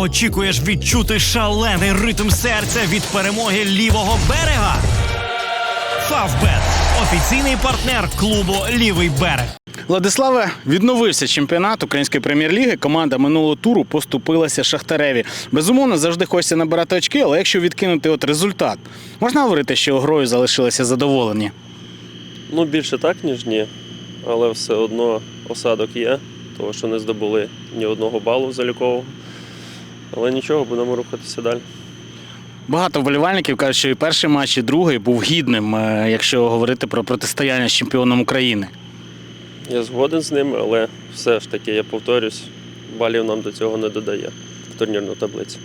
Очікуєш відчути шалений ритм серця від перемоги лівого берега? Фавбет офіційний партнер клубу Лівий берег. Владиславе, відновився чемпіонат української прем'єр-ліги. Команда минулого туру поступилася Шахтареві. Безумовно, завжди хочеться набирати очки, але якщо відкинути от результат, можна говорити, що грою залишилися задоволені. Ну, більше так, ніж ні. Але все одно осадок є, того що не здобули ні одного балу залікового. Але нічого, будемо рухатися далі. Багато вболівальників кажуть, що і перший матч, і другий був гідним, е, якщо говорити про протистояння з чемпіоном України. Я згоден з ними, але все ж таки, я повторюсь, балів нам до цього не додає в турнірну таблицю.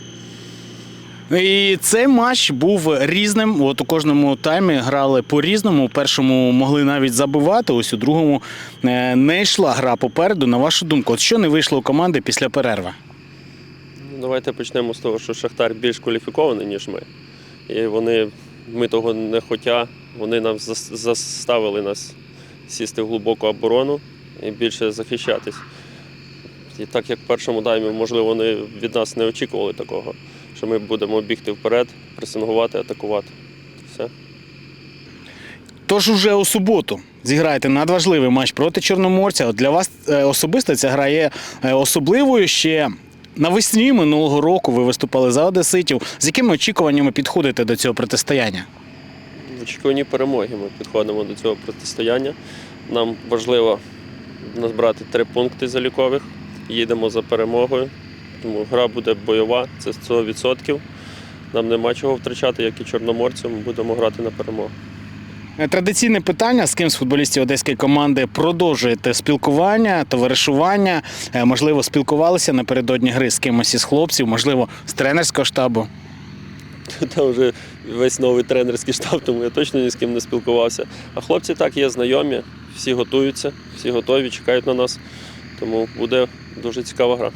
І цей матч був різним. От у кожному таймі грали по-різному. У першому могли навіть забивати. Ось у другому е, не йшла гра попереду. На вашу думку, от що не вийшло у команди після перерви? Давайте почнемо з того, що Шахтар більш кваліфікований, ніж ми. І вони, ми того не хотя, вони нам заставили нас сісти в глибоку оборону і більше захищатись. І так як в першому таймі, можливо, вони від нас не очікували такого, що ми будемо бігти вперед, пресингувати, атакувати. Все. Тож уже у суботу зіграєте надважливий матч проти Чорноморця. От для вас е, особисто ця гра є е, особливою ще. Навесні минулого року ви виступали за одеситів. З якими очікуваннями підходите до цього протистояння? В очікуванні перемоги ми підходимо до цього протистояння. Нам важливо назбирати три пункти залікових. Їдемо за перемогою. Тому гра буде бойова, це 100%. Нам нема чого втрачати, як і чорноморцям. Будемо грати на перемогу. Е, Традиційне питання: з ким з футболістів одеської команди продовжуєте спілкування, товаришування? Е, Можливо, спілкувалися напередодні гри з кимось із хлопців, можливо, з тренерського штабу. Там вже весь новий тренерський штаб, тому я точно ні з ким не спілкувався. А хлопці так є знайомі, всі готуються, всі готові, чекають на нас. Тому буде дуже цікава гра.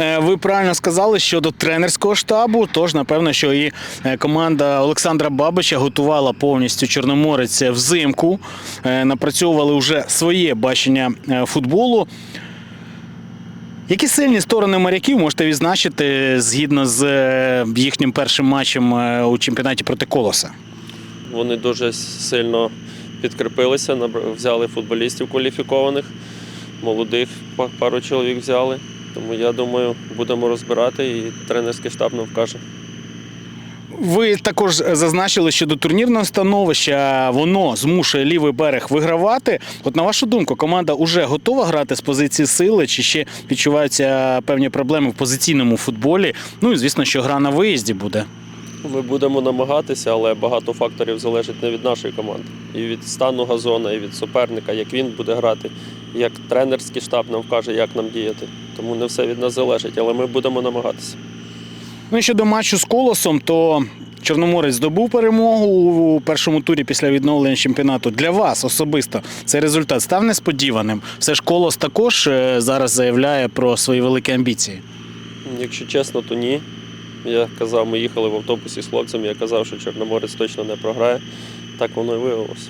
Е, Ви правильно сказали щодо тренерського штабу. Тож, напевно, що і е, команда Олександра Бабича готувала повністю Чорноморець взимку, е, напрацьовували вже своє бачення футболу. Які сильні сторони моряків можете відзначити згідно з їхнім першим матчем у чемпіонаті проти Колоса? Вони дуже сильно підкріпилися, взяли футболістів кваліфікованих, молодих пару чоловік взяли. Тому я думаю, будемо розбирати і тренерський штаб нам вкаже. Ви також зазначили щодо турнірного становища, воно змушує лівий берег вигравати. От на вашу думку, команда вже готова грати з позиції сили, чи ще відчуваються певні проблеми в позиційному футболі? Ну і звісно, що гра на виїзді буде. Ми будемо намагатися, але багато факторів залежить не від нашої команди. І від стану газона, і від суперника, як він буде грати, як тренерський штаб нам вкаже, як нам діяти. Тому не все від нас залежить, але ми будемо намагатися. Ну і щодо матчу з колосом, то Чорноморець здобув перемогу у першому турі після відновлення чемпіонату. Для вас особисто цей результат став несподіваним. Все ж колос також е, зараз заявляє про свої великі амбіції. Якщо чесно, то ні. Я казав, ми їхали в автобусі з хлопцями, я казав, що Чорноморець точно не програє. Так воно і виявилося.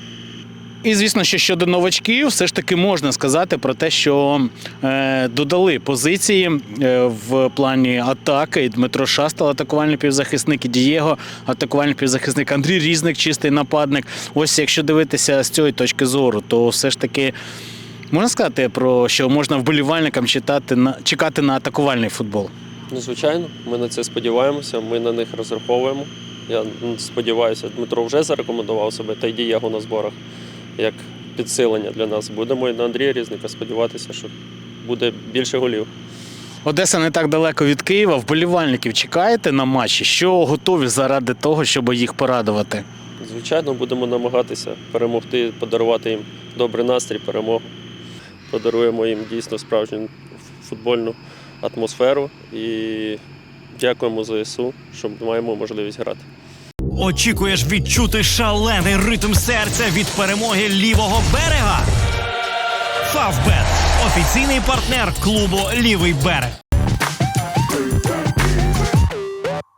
І звісно, що щодо новачків, все ж таки можна сказати про те, що е, додали позиції е, в плані атаки. І Дмитро Шастал, атакувальний півзахисник, і Дієго, атакувальний півзахисник, Андрій Різник, чистий нападник. Ось якщо дивитися з цієї точки зору, то все ж таки можна сказати про що можна вболівальникам читати на чекати на атакувальний футбол. Ну, звичайно, ми на це сподіваємося, ми на них розраховуємо. Я сподіваюся, Дмитро вже зарекомендував себе та й Дієго на зборах як підсилення для нас. Будемо і на Андрія Різника сподіватися, що буде більше голів. Одеса не так далеко від Києва. Вболівальників чекаєте на матчі, що готові заради того, щоб їх порадувати. Звичайно, будемо намагатися перемогти, подарувати їм добрий настрій, перемогу. Подаруємо їм дійсно справжню футбольну атмосферу і дякуємо ЗСУ, що маємо можливість грати. Очікуєш відчути шалений ритм серця від перемоги лівого берега? Фавбет офіційний партнер клубу Лівий берег.